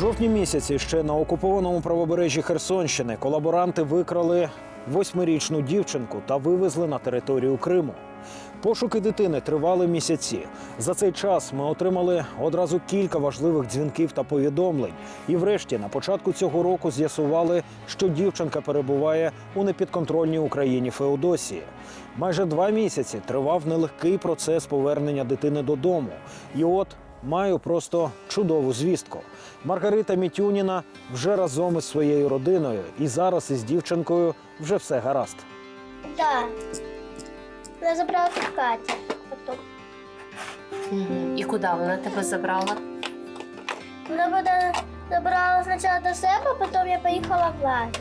жовтні місяці ще на окупованому правобережжі Херсонщини колаборанти викрали восьмирічну дівчинку та вивезли на територію Криму. Пошуки дитини тривали місяці. За цей час ми отримали одразу кілька важливих дзвінків та повідомлень. І врешті, на початку цього року, з'ясували, що дівчинка перебуває у непідконтрольній Україні Феодосії. Майже два місяці тривав нелегкий процес повернення дитини додому. І от маю просто чудову звістку. Маргарита Мітюніна вже разом із своєю родиною, і зараз із дівчинкою вже все гаразд. Да. Вона забрала тут Катя. Потім. Мгм. І куди вона тебе забрала? Вона мене забрала спочатку до себе, потім я поїхала в лагерь.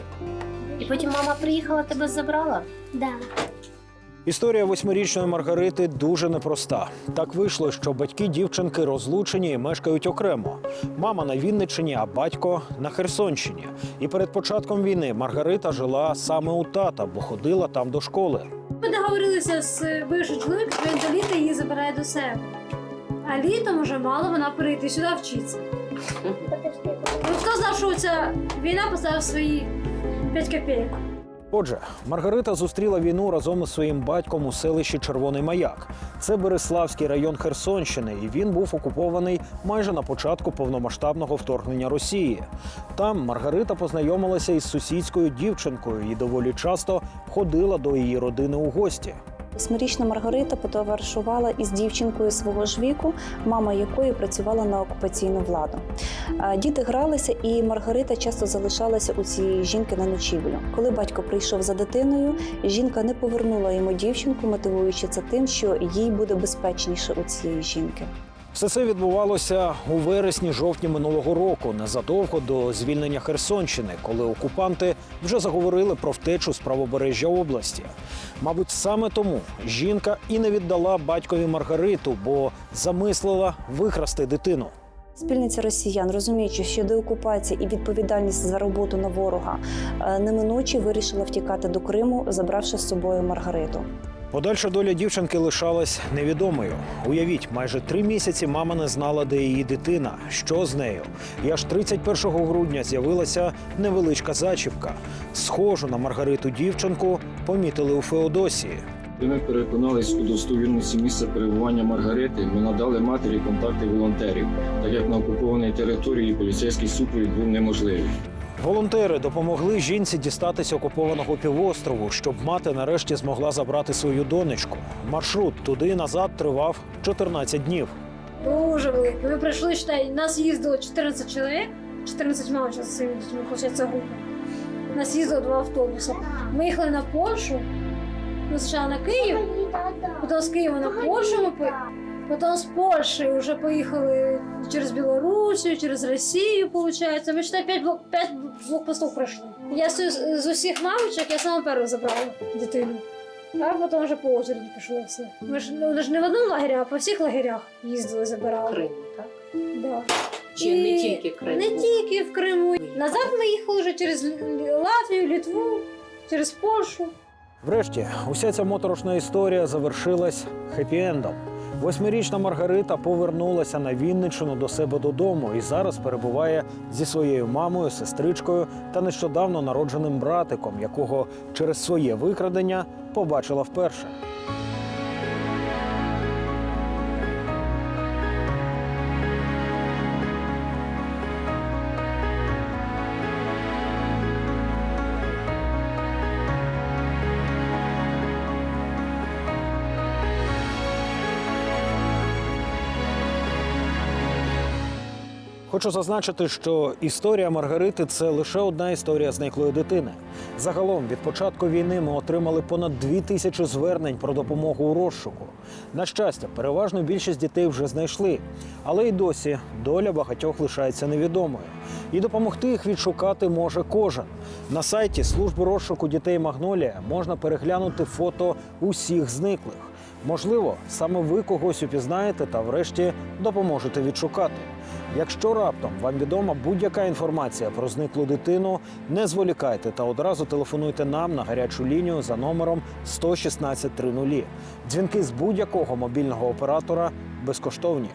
І потім мама приїхала, тебе забрала? Да. Історія восьмирічної Маргарити дуже непроста. Так вийшло, що батьки дівчинки розлучені і мешкають окремо. Мама на Вінниччині, а батько на Херсонщині. І перед початком війни Маргарита жила саме у тата, бо ходила там до школи. Ми договорилися з бившим чоловіком, що він до літа її забирає до себе. А літом уже мала вона перейти сюди вчитися. Ну хто знав, що ця війна поставила свої 5 копійок? Отже, Маргарита зустріла війну разом із своїм батьком у селищі Червоний Маяк. Це Береславський район Херсонщини, і він був окупований майже на початку повномасштабного вторгнення Росії. Там Маргарита познайомилася із сусідською дівчинкою і доволі часто ходила до її родини у гості. Восьмирічна Маргарита потоваришувала із дівчинкою свого ж віку, мама якої працювала на окупаційну владу. Діти гралися, і Маргарита часто залишалася у цієї жінки на ночівлю. Коли батько прийшов за дитиною, жінка не повернула йому дівчинку, мотивуючи це тим, що їй буде безпечніше у цієї жінки. Все це відбувалося у вересні-жовтні минулого року, незадовго до звільнення Херсонщини, коли окупанти вже заговорили про втечу з правобережжя області. Мабуть, саме тому жінка і не віддала батькові Маргариту, бо замислила викрасти дитину. Спільниця росіян, розуміючи, що деокупація і відповідальність за роботу на ворога е, неминуче вирішила втікати до Криму, забравши з собою Маргариту. Подальша доля дівчинки лишалась невідомою. Уявіть, майже три місяці мама не знала, де її дитина, що з нею. І аж 31 грудня з'явилася невеличка зачіпка. Схожу на Маргариту дівчинку помітили у Феодосії. Ми переконались у достовірності місця перебування Маргарити, ми надали матері контакти волонтерів, так як на окупованій території поліцейський супровід був неможливий. Волонтери допомогли жінці дістатися окупованого півострову, щоб мати нарешті змогла забрати свою донечку. Маршрут туди і назад тривав 14 днів. Дуже велике. Ми прийшли, считай, нас їздило 14 чоловік, 14 мам зараз своїми дітьми, виходить, група. Нас їздило два автобуси. Ми їхали на Польщу, ми спочатку на Київ, потім з Києва на Польщу ми по- Потім з Польщі вже поїхали через Білорусію, через Росію, виходить. Ми считай, 5, блок, 5 блокпостів пройшли. Я з, з усіх мамочок я сама перша забрала дитину. А потім вже по очереді пішло все. Ми ж, ну, ж не в одному лагері, а по всіх лагерях їздили, забирали. Крим, так? Да. Чи І не тільки Крим? Не тільки в Криму. Назад ми їхали вже через Латвію, Літву, через Польщу. Врешті, уся ця моторошна історія завершилась хеппі-ендом. Восьмирічна Маргарита повернулася на Вінниччину до себе додому і зараз перебуває зі своєю мамою, сестричкою та нещодавно народженим братиком, якого через своє викрадення побачила вперше. Хочу зазначити, що історія Маргарити це лише одна історія зниклої дитини. Загалом від початку війни ми отримали понад дві тисячі звернень про допомогу у розшуку. На щастя, переважну більшість дітей вже знайшли, але й досі доля багатьох лишається невідомою. І допомогти їх відшукати може кожен. На сайті служби розшуку дітей Магнолія можна переглянути фото усіх зниклих. Можливо, саме ви когось упізнаєте та врешті допоможете відшукати. Якщо раптом вам відома будь-яка інформація про зниклу дитину, не зволікайте та одразу телефонуйте нам на гарячу лінію за номером 116 30. Дзвінки з будь-якого мобільного оператора безкоштовні.